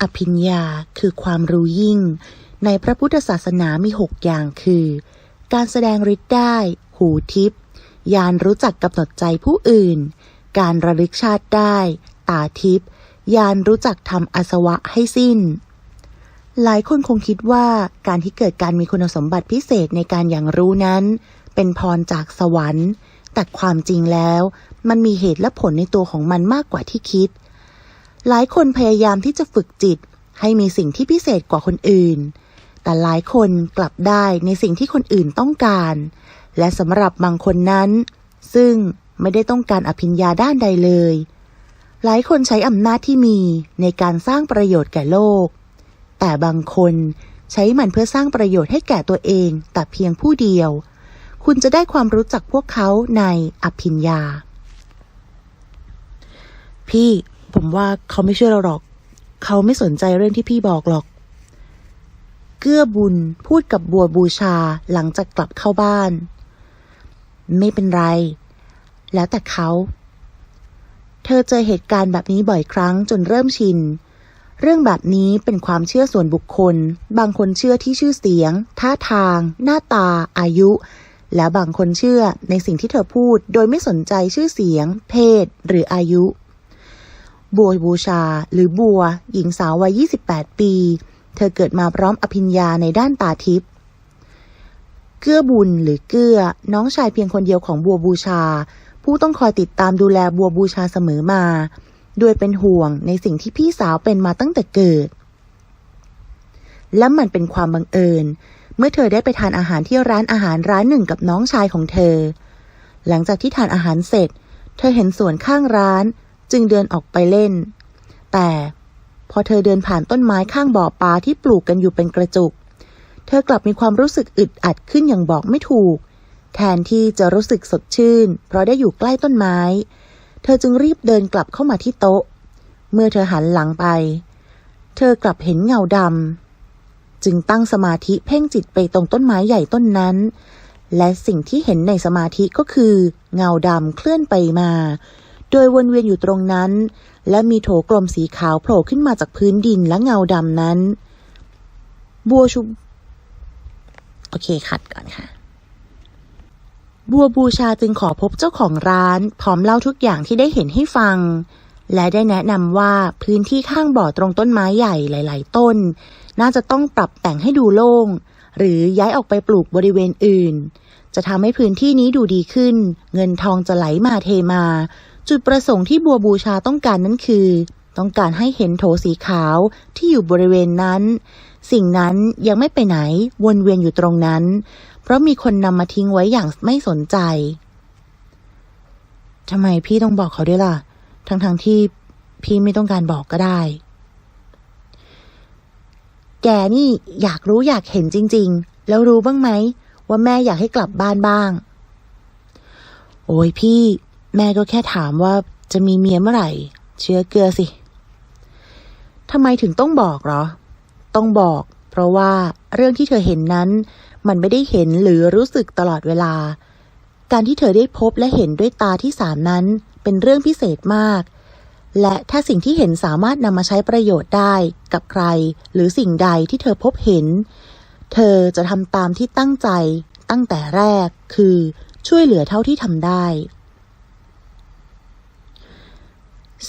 อภิญญาคือความรู้ยิ่ง ในพระพุทธศาสนามีหกอย่างคือ การแสดงฤทธิ์ได้ หูทิพย์ยานรู้จักกำหนดใจผู้อื่น การระลึกชาติได้ ตาทิพย์ยานรู้จักทำอาสวะให้สิ้น หลายคนคงคิดว่าการที่เกิดการมีคุณสมบัติพิเศษในการอย่างรู้นั้น เป็นพรจากสวรรค์ แต่ความจริงแล้ว มันมีเหตุและผลในตัวของมันมากกว่าที่คิด หลายคนพยายามที่จะฝึกจิต ให้มีสิ่งที่พิเศษกว่าคนอื่น แต่หลายคนกลับได้ในสิ่งที่คนอื่นต้องการ และสำหรับบางคนนั้น ซึ่งไม่ได้ต้องการอภิญญาด้านใดเลย หลายคนใช้อำนาจที่มีในการสร้างประโยชน์แก่โลก แต่บางคนใช้มันเพื่อสร้างประโยชน์ให้แก่ตัวเองแต่เพียงผู้เดียว คุณจะได้ความรู้จักพวกเขาในอภิญญา พี่ ผมว่าเขาไม่เชื่อเราหรอก เขาไม่สนใจเรื่องที่พี่บอกหรอก เกื้อบุญพูดกับบัวบูชาหลังจากกลับเข้าบ้าน ไม่เป็นไร แล้วแต่เขา เธอเจอเหตุการณ์แบบนี้บ่อยครั้งจนเริ่มชิน เรื่องแบบนี้เป็นความเชื่อส่วนบุคคล บางคนเชื่อที่ชื่อเสียง ท่าทาง หน้าตา อายุและบางคนเชื่อในสิ่งที่เธอพูดโดยไม่สนใจชื่อเสียง เพศ หรืออายุ บัวบูชา หรือบัว หญิงสาววัย 28 ปี เธอเกิดมาพร้อมอภิญญาในด้านตาทิพย์เกื้อบุญหรือเกื้อ น้องชายเพียงคนเดียวของบัวบูชา ผู้ต้องคอยติดตามดูแลบัวบูชาเสมอมาด้วยเป็นห่วงในสิ่งที่พี่สาวเป็นมาตั้งแต่เกิด และมันเป็นความบังเอิญ เมื่อเธอได้ไปทานอาหารที่ร้านอาหารร้านหนึ่งกับน้องชายของเธอ หลังจากที่ทานอาหารเสร็จ เธอเห็นสวนข้างร้าน จึงเดินออกไปเล่น แต่พอเธอเดินผ่านต้นไม้ข้างบ่อปลาที่ปลูกกันอยู่เป็นกระจุก เธอกลับมีความรู้สึกอึดอัดขึ้นอย่างบอกไม่ถูก แทนที่จะรู้สึกสดชื่น เพราะได้อยู่ใกล้ต้นไม้ เธอจึงรีบเดินกลับเข้ามาที่โต๊ะ เมื่อเธอหันหลังไป เธอกลับเห็นเงาดำจึงตั้งสมาธิเพ่งจิตไปตรงต้นไม้ใหญ่ต้นนั้น และสิ่งที่เห็นในสมาธิก็คือ เงาดำเคลื่อนไปมา ดยวนเวียนอยู่ตรงนั้น และมีโถกลมสีขาวโผล่ขึ้นมาจากพื้นดินและเงาดำนั้น บัวชุบโอเคคัดก่อนค่ะ บัวบูชาจึงขอพบเจ้าของร้าน พร้อมเล่าทุกอย่างที่ได้เห็นให้ฟัง และได้แนะนำว่าพื้นที่ข้างบ่อตรงต้นไม้ใหญ่หลาย ๆ ต้น น่าจะต้องปรับแต่งให้ดูโล่ง หรือย้ายออกไปปลูกบริเวณอื่นจะทำให้พื้นที่นี้ดูดีขึ้น เงินทองจะไหลมาเทมา จุดประสงค์ที่บัวบูชาต้องการนั้นคือ ต้องการให้เห็นโถสีขาวที่อยู่บริเวณนั้น สิ่งนั้นยังไม่ไปไหนวนเวียนอยู่ตรงนั้น เพราะมีคนนำมาทิ้งไว้อย่างไม่สนใจทำไมพี่ต้องบอกเขาด้วยล่ะ ทั้งๆทที่พี่ไม่ต้องการบอกก็ได้ แกนี่อยากรู้อยากเห็นจริง ๆ แล้วรู้บ้างไหม ว่าแม่อยากให้กลับบ้านบ้าง โอ้ยพี่ แม่ก็แค่ถามว่าจะมีเมียเมื่อไหร่ เชื่อเกลือสิทำไมถึงต้องบอกเหรอ ต้องบอก เพราะว่าเรื่องที่เธอเห็นนั้น มันไม่ได้เห็นหรือรู้สึกตลอดเวลา การที่เธอได้พบและเห็นด้วยตาที่สามนั้น เป็นเรื่องพิเศษมาก และถ้าสิ่งที่เห็นสามารถนำมาใช้ประโยชน์ได้กับใคร หรือสิ่งใดที่เธอพบเห็น เธอจะทำตามที่ตั้งใจตั้งแต่แรกคือช่วยเหลือเท่าที่ทำได้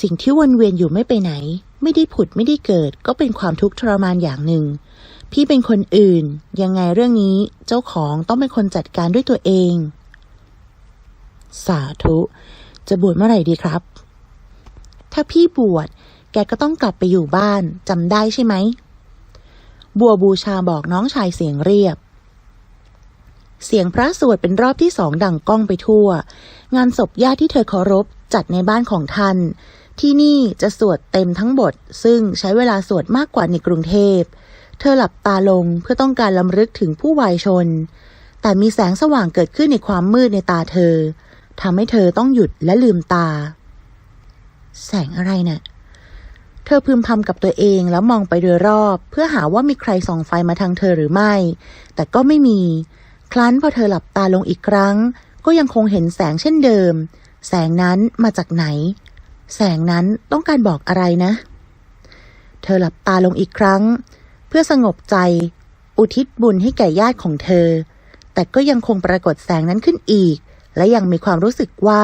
สิ่งที่วนเวียนอยู่ไม่ไปไหน ไม่ได้ผุดไม่ได้เกิด ก็เป็นความทุกข์ทรมานอย่างหนึ่ง พี่เป็นคนอื่น ยังไงเรื่องนี้เจ้าของต้องเป็นคนจัดการด้วยตัวเอง สาธุ จะบวชเมื่อไหร่ดีครับ ถ้าพี่บวชแกก็ต้องกลับไปอยู่บ้านจำได้ใช่ไหม บัวบูชาบอกน้องชายเสียงเรียบ เสียงพระสวดเป็นรอบที่สองดังก้องไปทั่ว งานศพญาติที่เธอเคารพ จัดในบ้านของท่าน ที่นี่จะสวดเต็มทั้งบท ซึ่งใช้เวลาสวดมากกว่าในกรุงเทพ เธอหลับตาลงเพื่อต้องการลำลึกถึงผู้วายชน แต่มีแสงสว่างเกิดขึ้นในความมืดในตาเธอทำให้เธอต้องหยุดและลืมตา แสงอะไรนะ่ะเธอพึมพำกับตัวเองแล้วมองไปโดยรอบ เพื่อหาว่ามีใครส่องไฟมาทางเธอหรือไม่ แต่ก็ไม่มีครั้นพอเธอหลับตาลงอีกครั้ง ก็ยังคงเห็นแสงเช่นเดิม แสงนั้นมาจากไหน แสงนั้นต้องการบอกอะไรนะ เธอหลับตาลงอีกครั้ง เพื่อสงบใจ อุทิศบุญให้แก่ญาติของเธอ แต่ก็ยังคงปรากฏแสงนั้นขึ้นอีก และยังมีความรู้สึกว่า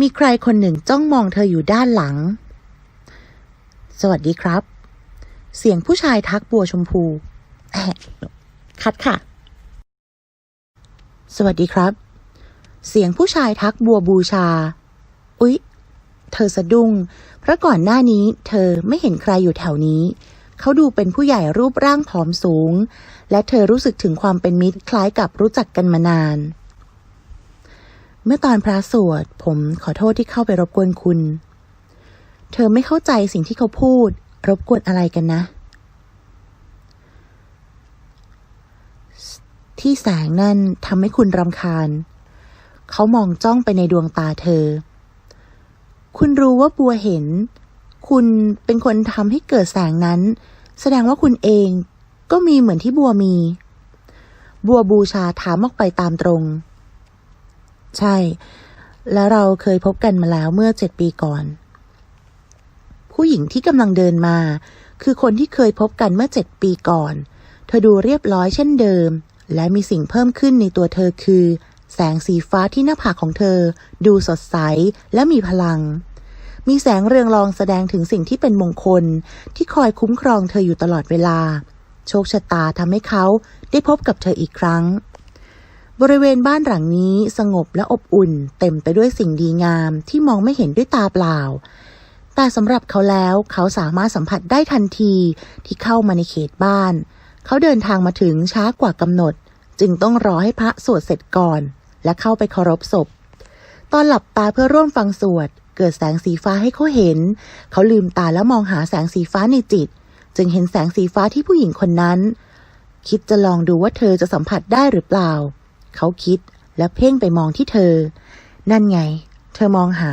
มีใครคนหนึ่งจ้องมองเธออยู่ด้านหลัง สวัสดีครับ เสียงผู้ชายทักบัวชมพูแอะคัดค่ะ สวัสดีครับ เสียงผู้ชายทักบัวบูชา อุ๊ย เธอสะดุ้ง เพราะก่อนหน้านี้เธอไม่เห็นใครอยู่แถวนี้ เขาดูเป็นผู้ใหญ่รูปร่างผอมสูง และเธอรู้สึกถึงความเป็นมิตรคล้ายกับรู้จักกันมานาน เมื่อตอนพระสวด ผมขอโทษที่เข้าไปรบกวนคุณ เธอไม่เข้าใจสิ่งที่เขาพูด รบกวนอะไรกันนะ ที่แสงนั่นทำให้คุณรำคาญ เขามองจ้องไปในดวงตาเธอ คุณรู้ว่าบัวเห็น คุณเป็นคนทำให้เกิดแสงนั้น แสดงว่าคุณเองก็มีเหมือนที่บัวมี บัวบูชาถามออกไปตามตรง ใช่ และเราเคยพบกันมาแล้วเมื่อเจ็ดปีก่อน ผู้หญิงที่กำลังเดินมา คือคนที่เคยพบกันเมื่อเจ็ดปีก่อน เธอดูเรียบร้อยเช่นเดิม และมีสิ่งเพิ่มขึ้นในตัวเธอคือ แสงสีฟ้าที่หน้าผากของเธอ ดูสดใสและมีพลัง มีแสงเรืองรองแสดงถึงสิ่งที่เป็นมงคลที่คอยคุ้มครองเธออยู่ตลอดเวลา โชคชะตาทำให้เขาได้พบกับเธออีกครั้ง บริเวณบ้านหลังนี้สงบและอบอุ่น เต็มไปด้วยสิ่งดีงามที่มองไม่เห็นด้วยตาเปล่า แต่สำหรับเขาแล้วเขาสามารถสัมผัสได้ทันทีที่เข้ามาในเขตบ้าน เขาเดินทางมาถึงช้ากว่ากำหนดจึงต้องรอให้พระสวดเสร็จก่อน และเข้าไปเคารพศพ ตอนหลับตาเพื่อร่วมฟังสวด เกิดแสงสีฟ้าให้เขาเห็น เขาลืมตาแล้วมองหาแสงสีฟ้าในจิต จึงเห็นแสงสีฟ้าที่ผู้หญิงคนนั้น คิดจะลองดูว่าเธอจะสัมผัสได้หรือเปล่า เขาคิดและเพ่งไปมองที่เธอ นั่นไง เธอมองหา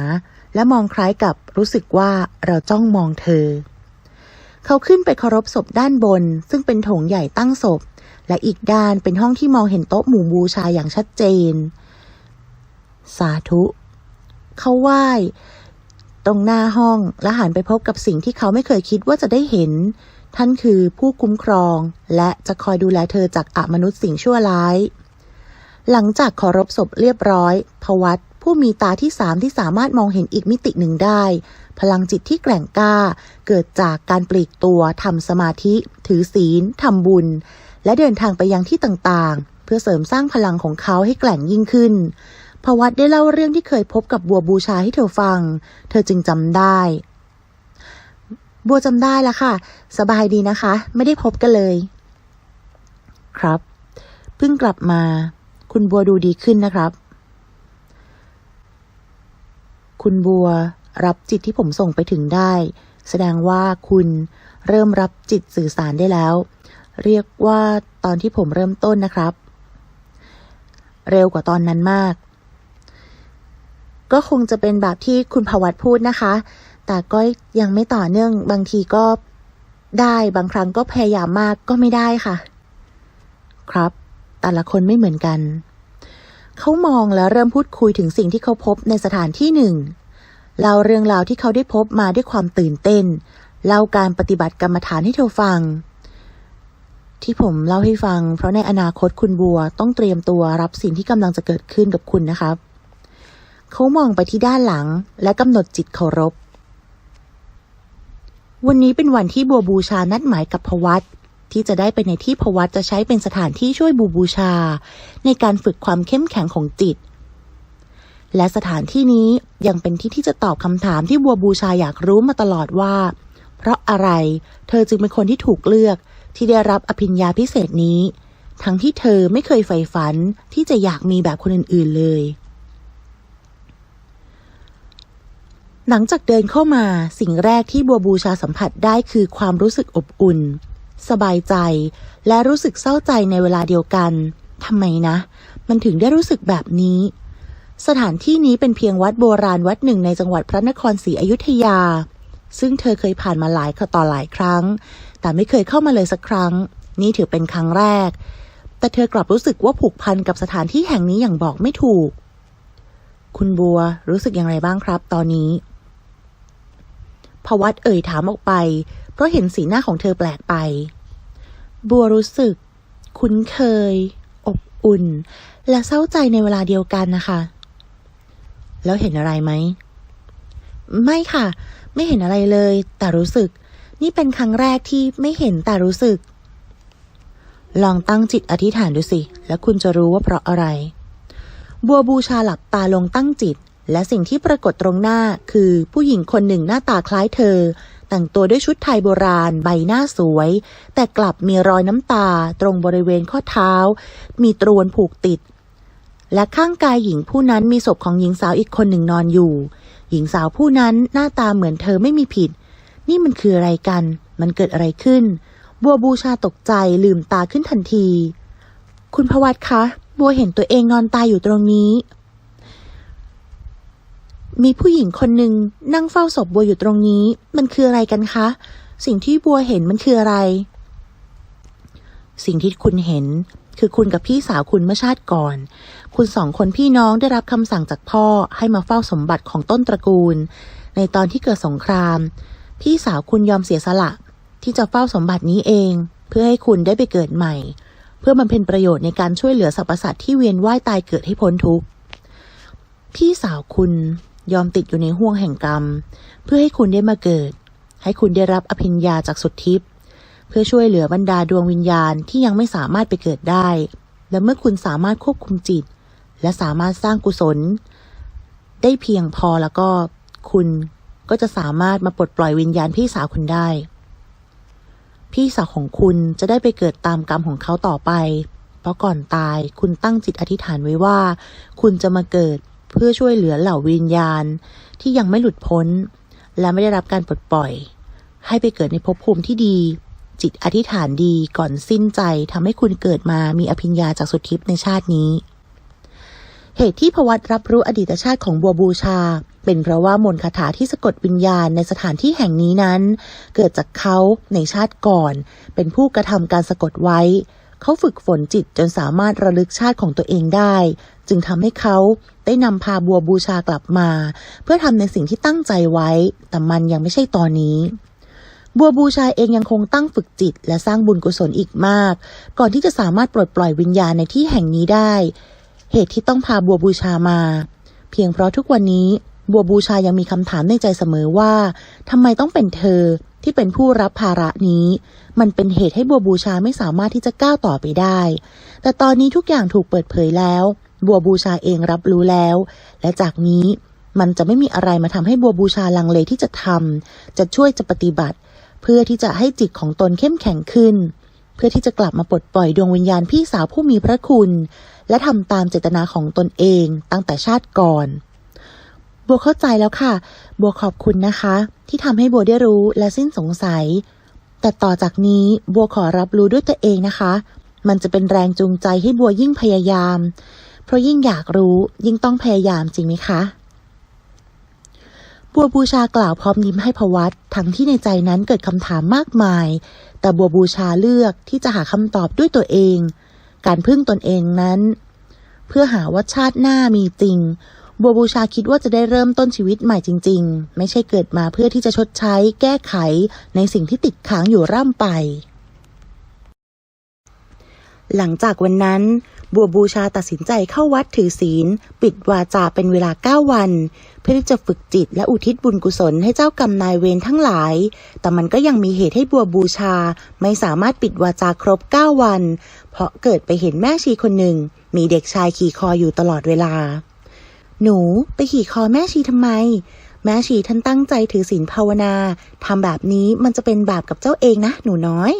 และมองคล้ายกับรู้สึกว่าเราจ้องมองเธอ เขาขึ้นไปเคารพศพด้านบน ซึ่งเป็นโถงใหญ่ตั้งศพ และอีกด้านเป็นห้องที่มองเห็นโต๊ะหมู่บูชาอย่างชัดเจน สาธุ เขาไหว้ตรงหน้าห้องและหันไปพบกับสิ่งที่เขาไม่เคยคิดว่าจะได้เห็น ท่านคือผู้คุ้มครอง และจะคอยดูแลเธอจากอมนุษย์สิ่งชั่วร้าย หลังจากเคารพศพเรียบร้อยพวัตผู้มีตาที่สามที่สามารถมองเห็นอีกมิติหนึ่งได้ พลังจิตที่แกร่งกล้า เกิดจากการปลีกตัวทำสมาธิ ถือศีลทำบุญ และเดินทางไปยังที่ต่างๆ เพื่อเสริมสร้างพลังของเขาให้แกร่งยิ่งขึ้นพวัตได้เล่าเรื่องที่เคยพบกับบัวบูชาให้เธอฟัง เธอจึงจำได้ บัวจำได้ละค่ะ สบายดีนะคะ ไม่ได้พบกันเลย ครับ เพิ่งกลับมา คุณบัวดูดีขึ้นนะครับ คุณบัวรับจิตที่ผมส่งไปถึงได้ แสดงว่าคุณเริ่มรับจิตสื่อสารได้แล้ว เรียกว่าตอนที่ผมเริ่มต้นนะครับ เร็วกว่าตอนนั้นมาก ก็คงจะเป็นแบบที่คุณภวัตพูดนะคะ แต่ก็ยังไม่ต่อเนื่องบางทีก็ได้บางครั้งก็พยายามมากก็ไม่ได้ค่ะ ครับ แต่ละคนไม่เหมือนกัน เขามองแล้วเริ่มพูดคุยถึงสิ่งที่เขาพบในสถานที่หนึ่งเล่าเรื่องราวที่เขาได้พบมาด้วยความตื่นเต้นเล่าการปฏิบัติกรรมฐานให้เธอฟัง ที่ผมเล่าให้ฟัง เพราะในอนาคตคุณบัวต้องเตรียมตัวรับสิ่งที่กำลังจะเกิดขึ้นกับคุณนะครับ เขามองไปที่ด้านหลังและกำหนดจิตเคารพ วันนี้เป็นวันที่บัวบูชานัดหมายกับพวัตที่จะได้ไปในที่พวัตจะใช้เป็นสถานที่ช่วยบูบูชา ในการฝึกความเข้มแข็งของจิต และสถานที่นี้ยังเป็นที่ที่จะตอบคำถามที่บัวบูชาอยากรู้มาตลอดว่า เพราะอะไรเธอจึงเป็นคนที่ถูกเลือก ที่ได้รับอภิญญาพิเศษนี้ ทั้งที่เธอไม่เคยใฝ่ฝันที่จะอยากมีแบบคนอื่นๆเลย หลังจากเดินเข้ามาสิ่งแรกที่บัวบูชาสัมผัสได้คือความรู้สึกอบอุ่น สบายใจ และรู้สึกเศร้าใจในเวลาเดียวกันทำไมนะ มันถึงได้รู้สึกแบบนี้ สถานที่นี้เป็นเพียงวัดโบราณวัดหนึ่งในจังหวัดพระนครศรีอยุธยา ซึ่งเธอเคยผ่านมาหลายต่อหลายครั้ง แต่ไม่เคยเข้ามาเลยสักครั้ง นี่ถือเป็นครั้งแรก แต่เธอกลับรู้สึกว่าผูกพันกับสถานที่แห่งนี้อย่างบอกไม่ถูก คุณบัวรู้สึกอย่างไรบ้างครับ ตอนนี้พวัตเอ่ยถามออกไป เพราะเห็นสีหน้าของเธอแปลกไป บัวรู้สึก คุ้นเคย อบอุ่น และเศร้าใจในเวลาเดียวกันนะคะ แล้วเห็นอะไรไหม ไม่ค่ะ ไม่เห็นอะไรเลย แต่รู้สึก นี่เป็นครั้งแรกที่ไม่เห็นแต่รู้สึก ลองตั้งจิตอธิษฐานดูสิ แล้วคุณจะรู้ว่าเพราะอะไร บัวบูชาหลับตาลงตั้งจิต และสิ่งที่ปรากฏตรงหน้าคือผู้หญิงคนหนึ่งหน้าตาคล้ายเธอ แต่งตัวด้วยชุดไทยโบราณ ใบหน้าสวย แต่กลับมีรอยน้ำตา ตรงบริเวณข้อเท้า มีตรวนผูกติด และข้างกายหญิงผู้นั้นมีศพของหญิงสาวอีกคนหนึ่งนอนอยู่ หญิงสาวผู้นั้นหน้าตาเหมือนเธอไม่มีผิด นี่มันคืออะไรกัน มันเกิดอะไรขึ้น บัวบูชาตกใจลืมตาขึ้นทันที คุณพวัตคะ บัวเห็นตัวเองนอนตายอยู่ตรงนี้ มีผู้หญิงคนหนึ่งนั่งเฝ้าศพบัวอยู่ตรงนี้ มันคืออะไรกันคะ สิ่งที่บัวเห็นมันคืออะไร สิ่งที่คุณเห็นคือคุณกับพี่สาวคุณเมื่อชาติก่อน คุณสองคนพี่น้องได้รับคำสั่งจากพ่อให้มาเฝ้าสมบัติของต้นตระกูล ในตอนที่เกิดสงคราม พี่สาวคุณยอมเสียสละ ที่จะเฝ้าสมบัตินี้เอง เพื่อให้คุณได้ไปเกิดใหม่ เพื่อมันเป็นประโยชน์ในการช่วยเหลือสรรพสัตว์ที่เวียนว่ายตายเกิดให้พ้นทุกข์พี่สาวคุณยอมติดอยู่ในห่วงแห่งกรรม เพื่อให้คุณได้มาเกิด ให้คุณได้รับอภิญญาจากสุดทิพย์เพื่อช่วยเหลือบรรดาดวงวิญญาณที่ยังไม่สามารถไปเกิดได้ และเมื่อคุณสามารถควบคุมจิต และสามารถสร้างกุศล ได้เพียงพอแล้วก็คุณ ก็จะสามารถมาปลดปล่อยวิญญาณพี่สาวคุณได้ พี่สาวของคุณจะได้ไปเกิดตามกรรมของเขาต่อไป เพราะก่อนตายคุณตั้งจิตอธิษฐานไว้ว่า คุณจะมาเกิดเพื่อช่วยเหลือเหล่าวิญญาณ ที่ยังไม่หลุดพ้น และไม่ได้รับการปลดปล่อย ให้ไปเกิดในภพภูมิที่ดี จิตอธิษฐานดีก่อนสิ้นใจทำให้คุณเกิดมามีอภิญญาจากสุทธิพย์ในชาตินี้ เหตุที่พวัตรับรู้อดีตชาติของบัวบูชา เป็นเพราะว่ามนต์คาถาที่สะกดวิญญาณในสถานที่แห่งนี้นั้น เกิดจากเขาในชาติก่อน เป็นผู้กระทำการสะกดไว้ เขาฝึกฝนจิตจนสามารถระลึกชาติของตัวเองได้ จึงทำให้เขาได้นำพาบัวบูชากลับมา เพื่อทำในสิ่งที่ตั้งใจไว้ แต่มันยังไม่ใช่ตอนนี้บัวบูชาเองยังคงตั้งฝึกจิต และสร้างบุญกุศลอีกมาก ก่อนที่จะสามารถปลดปล่อยวิญญาณในที่แห่งนี้ได้ เหตุที่ต้องพาบัวบูชามา เพียงเพราะทุกวันนี้ บัวบูชายังมีคำถามในใจเสมอว่าทำไมต้องเป็นเธอที่เป็นผู้รับภาระนี้ มันเป็นเหตุให้บัวบูชาไม่สามารถที่จะก้าวต่อไปได้ แต่ตอนนี้ทุกอย่างถูกเปิดเผยแล้ว บัวบูชาเองรับรู้แล้ว และจากนี้มันจะไม่มีอะไรมาทำให้บัวบูชาลังเลที่จะทำจะช่วยจะปฏิบัติ เพื่อที่จะให้จิตของตนเข้มแข็งขึ้น เพื่อที่จะกลับมาปลดปล่อยดวงวิญญาณพี่สาวผู้มีพระคุณ และทำตามเจตนาของตนเองตั้งแต่ชาติก่อน บัวเข้าใจแล้วค่ะ บัวขอบคุณนะคะ ที่ทำให้บัวได้รู้และสิ้นสงสัย แต่ต่อจากนี้บัวขอรับรู้ด้วยตัวเองนะคะ มันจะเป็นแรงจูงใจให้บัวยิ่งพยายาม เพราะยิ่งอยากรู้ยิ่งต้องพยายามจริงไหมคะบัวบูชากล่าวพร้อมยิ้มให้พวัตทั้งที่ในใจนั้นเกิดคำถามมากมาย แต่บัวบูชาเลือกที่จะหาคำตอบด้วยตัวเอง การพึ่งตนเองนั้น เพื่อหาว่าชาติหน้ามีจริง บัวบูชาคิดว่าจะได้เริ่มต้นชีวิตใหม่จริง ๆ ไม่ใช่เกิดมาเพื่อที่จะชดใช้แก้ไขในสิ่งที่ติดค้างอยู่ร่ำไป หลังจากวันนั้น บัวบูชาตัดสินใจเข้าวัดถือศีล ปิดวาจาเป็นเวลาเก้าวัน เพื่อที่จะฝึกจิตและอุทิศบุญกุศลให้เจ้ากรรมนายเวรทั้งหลาย แต่มันก็ยังมีเหตุให้บัวบูชา ไม่สามารถปิดวาจาครบเก้าวัน เพราะเกิดไปเห็นแม่ชีคนหนึ่ง มีเด็กชายขี่คออยู่ตลอดเวลา หนูไปขี่คอแม่ชีทำไม แม่ชีท่านตั้งใจถือศีลภาวนาทำแบบนี้มันจะเป็นบาปกับเจ้าเองนะ หนูน้อย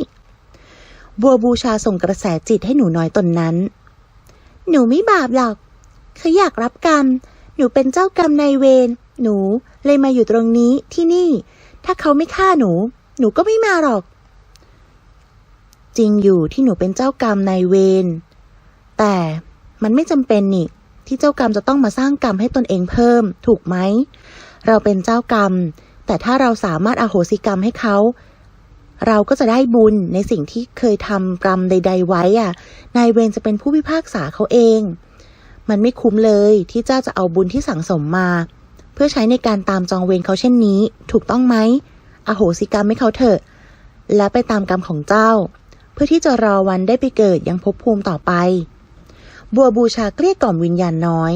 บัวบูชาส่งกระแสจิตให้หนูน้อยตนนั้น หนูไม่บาปหรอกเขาอยากรับกรรม หนูเป็นเจ้ากรรมนายเวรหนูเลยมาอยู่ตรงนี้ที่นี่ ถ้าเขาไม่ฆ่าหนู หนูก็ไม่มาหรอก จริงอยู่ที่หนูเป็นเจ้ากรรมนายเวรแต่มันไม่จำเป็นนี่ ที่เจ้ากรรมจะต้องมาสร้างกรรมให้ตนเองเพิ่ม ถูกไหม เราเป็นเจ้ากรรม แต่ถ้าเราสามารถอาโหสิกรรมให้เขา เราก็จะได้บุญในสิ่งที่เคยทำกรรมใด ๆ ไว้อะ นายเวรจะเป็นผู้พิพากษาเขาเอง มันไม่คุ้มเลยที่เจ้าจะเอาบุญที่สั่งสมมา เพื่อใช้ในการตามจองเวรเขาเช่นนี้ ถูกต้องไหม อโหสิกรรมให้เขาเถอะ และไปตามกรรมของเจ้า เพื่อที่จะรอวันได้ไปเกิดยังภพภูมิต่อไป บัวบูชาเกลี้ยกล่อมวิญญาณน้อย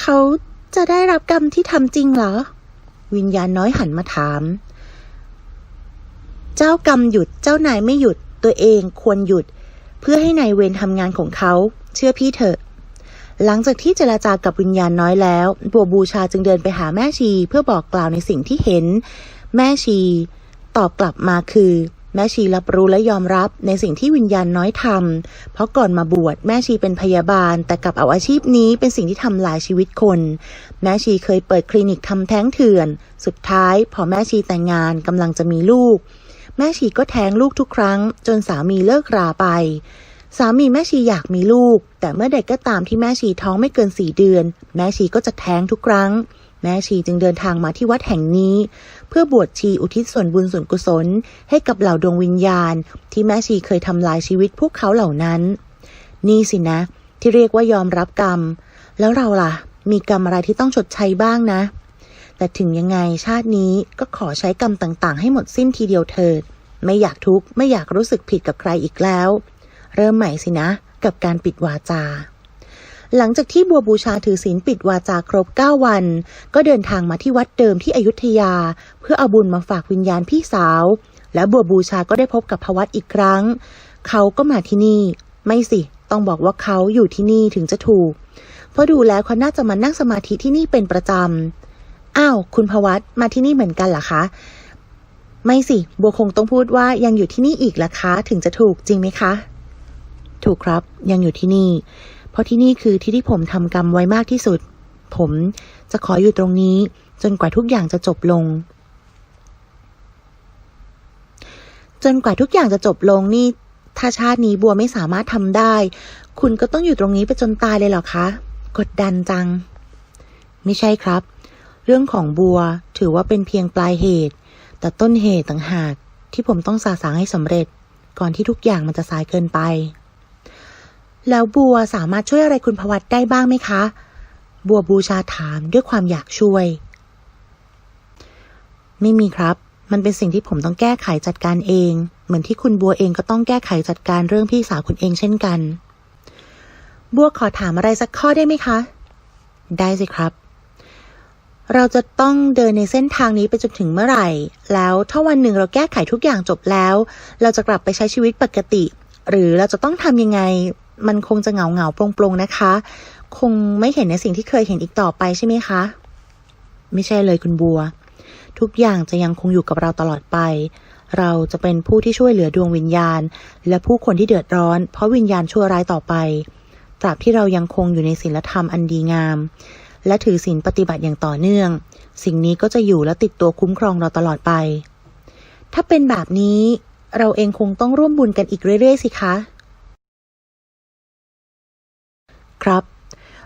เขาจะได้รับกรรมที่ทำจริงเหรอ วิญญาณน้อยหันมาถาม เจ้ากรรมหยุดเจ้านายไม่หยุดตัวเองควรหยุด เพื่อให้นายเวรทำงานของเขา เชื่อพี่เถอะ หลังจากที่เจราจากับวิญญาณน้อยแล้ว บัวบูชาจึงเดินไปหาแม่ชีเพื่อบอกกล่าวในสิ่งที่เห็น แม่ชี ตอบกลับมาคือ แม่ชีรับรู้และยอมรับในสิ่งที่วิญญาณน้อยทำ เพราะก่อนมาบวชแม่ชีเป็นพยาบาล แต่กลับเอาอาชีพนี้เป็นสิ่งที่ทำลายชีวิตคน แม่ชีเคยเปิดคลินิกทำแท้งเถื่อน สุดท้ายพอแม่ชีแต่งงานกำลังจะมีลูก แม่ชีก็แท้งลูกทุกครั้ง จนสามีเลิกราไป สามีแม่ชีอยากมีลูก แต่เมื่อใดก็ตามที่แม่ชีท้องไม่เกินสี่เดือน แม่ชีก็จะแท้งทุกครั้งแม่ชีจึงเดินทางมาที่วัดแห่งนี้ เพื่อบวชชีอุทิศส่วนบุญส่วนกุศล ให้กับเหล่าดวงวิญญาณ ที่แม่ชีเคยทำลายชีวิตพวกเขาเหล่านั้น นี่สินะ ที่เรียกว่ายอมรับกรรม แล้วเราล่ะ มีกรรมอะไรที่ต้องชดใช้บ้างนะ แต่ถึงยังไงชาตินี้ก็ขอใช้กรรมต่างๆ ให้หมดสิ้นทีเดียวเถิด ไม่อยากทุกข์ไม่อยากรู้สึกผิดกับใครอีกแล้ว เริ่มใหม่สินะ กับการปิดวาจา หลังจากที่บัวบูชาถือศีลปิดวาจาครบ 9 วัน ก็เดินทางมาที่วัดเดิมที่อยุธยา เพื่อเอาบุญมาฝากวิญญาณพี่สาว และบัวบูชาก็ได้พบกับพวัตอีกครั้ง เขาก็มาที่นี่ ไม่สิ ต้องบอกว่าเขาอยู่ที่นี่ถึงจะถูก เพราะดูแล้วเขาน่าจะมานั่งสมาธิที่นี่เป็นประจำ อ้าว คุณพวัตมาที่นี่เหมือนกันเหรอคะ ไม่สิ บัวคงต้องพูดว่ายังอยู่ที่นี่อีกล่ะคะ ถึงจะถูกจริงไหมคะ ถูกครับ ยังอยู่ที่นี่ เพราะที่นี่คือที่ที่ผมทำกรรมไว้มากที่สุด ผมจะขออยู่ตรงนี้จนกว่าทุกอย่างจะจบลง จนกว่าทุกอย่างจะจบลงนี่ ถ้าชาตินี้บัวไม่สามารถทำได้ คุณก็ต้องอยู่ตรงนี้ไปจนตายเลยเหรอคะ กดดันจัง ไม่ใช่ครับ เรื่องของบัวถือว่าเป็นเพียงปลายเหตุ แต่ต้นเหตุต่างหากที่ผมต้องสาสางให้สำเร็จ ก่อนที่ทุกอย่างมันจะสายเกินไป แล้วบัวสามารถช่วยอะไรคุณพวัตได้บ้างไหมคะ บัวบูชาถามด้วยความอยากช่วย ไม่มีครับ มันเป็นสิ่งที่ผมต้องแก้ไขจัดการเอง เหมือนที่คุณบัวเองก็ต้องแก้ไขจัดการเรื่องพี่สาวคุณเองเช่นกัน บัวขอถามอะไรสักข้อได้ไหมคะ ได้สิครับ เราจะต้องเดินในเส้นทางนี้ไปจนถึงเมื่อไหร่ แล้วถ้าวันหนึ่งเราแก้ไขทุกอย่างจบแล้ว เราจะกลับไปใช้ชีวิตปกติหรือเราจะต้องทำยังไง มันคงจะเหงาเหงาๆโปร่งๆนะคะ คงไม่เห็นในสิ่งที่เคยเห็นอีกต่อไปใช่ไหมคะ ไม่ใช่เลยคุณบัว ทุกอย่างจะยังคงอยู่กับเราตลอดไป เราจะเป็นผู้ที่ช่วยเหลือดวงวิญญาณ และผู้คนที่เดือดร้อน เพราะวิญญาณชั่วร้ายต่อไป ตราบที่เรายังคงอยู่ในศีลธรรมอันดีงาม และถือศีลปฏิบัติอย่างต่อเนื่อง สิ่งนี้ก็จะอยู่และติดตัวคุ้มครองเราตลอดไป ถ้าเป็นแบบนี้ เราเองคงต้องร่วมบุญกันอีกเรื่อยๆสิคะ ครับ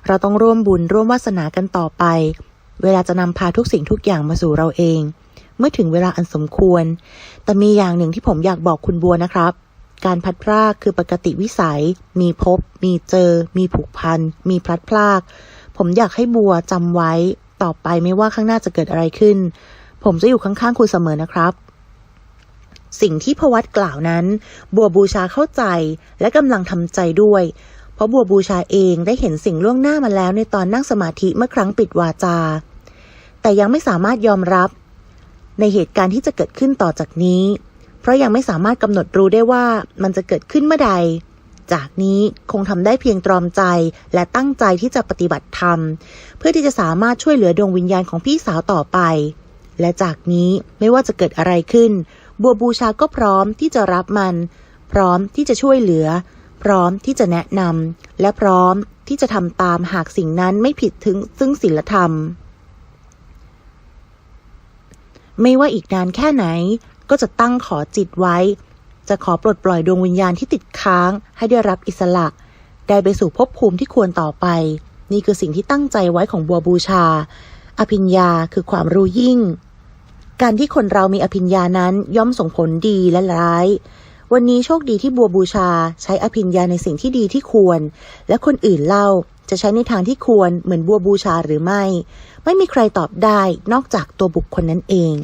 เราต้องร่วมบุญร่วมวาสนากันต่อไป เวลาจะนำพาทุกสิ่งทุกอย่างมาสู่เราเอง เมื่อถึงเวลาอันสมควร แต่มีอย่างหนึ่งที่ผมอยากบอกคุณบัวนะครับ การพัดพรากคือปกติวิสัย มีพบ มีเจอ มีผูกพัน มีพลัดพราก ผมอยากให้บัวจำไว้ต่อไปไม่ว่าข้างหน้าจะเกิดอะไรขึ้น ผมจะอยู่ข้างๆคุณเสมอนะครับสิ่งที่พวัตกล่าวนั้น บัวบูชาเข้าใจและกำลังทำใจด้วย เพราะบัวบูชาเองได้เห็นสิ่งล่วงหน้ามาแล้วในตอนนั่งสมาธิเมื่อครั้งปิดวาจา แต่ยังไม่สามารถยอมรับ ในเหตุการณ์ที่จะเกิดขึ้นต่อจากนี้ เพราะยังไม่สามารถกำหนดรู้ได้ว่ามันจะเกิดขึ้นเมื่อใด จากนี้คงทำได้เพียงตรอมใจและตั้งใจที่จะปฏิบัติธรรม เพื่อที่จะสามารถช่วยเหลือดวงวิญญาณของพี่สาวต่อไป และจากนี้ไม่ว่าจะเกิดอะไรขึ้น บัวบูชาก็พร้อมที่จะรับมัน พร้อมที่จะช่วยเหลือ พร้อมที่จะแนะนำและพร้อมที่จะทำตามหากสิ่งนั้นไม่ผิดถึงซึ่งศีลธรรม ไม่ว่าอีกนานแค่ไหนก็จะตั้งขอจิตไว้ จะขอปลดปล่อยดวงวิญญาณที่ติดค้างให้ได้รับอิสระ ได้ไปสู่ภพภูมิที่ควรต่อไป นี่คือสิ่งที่ตั้งใจไว้ของบัวบูชา อภิญญาคือความรู้ยิ่ง การที่คนเรามีอภิญญานั้นย่อมส่งผลดีและร้าย วันนี้โชคดีที่บัวบูชาใช้อภิญญาในสิ่งที่ดีที่ควร และคนอื่นเล่าจะใช้ในทางที่ควรเหมือนบัวบูชาหรือไม่ ไม่มีใครตอบได้นอกจากตัวบุคคลนั้นเอง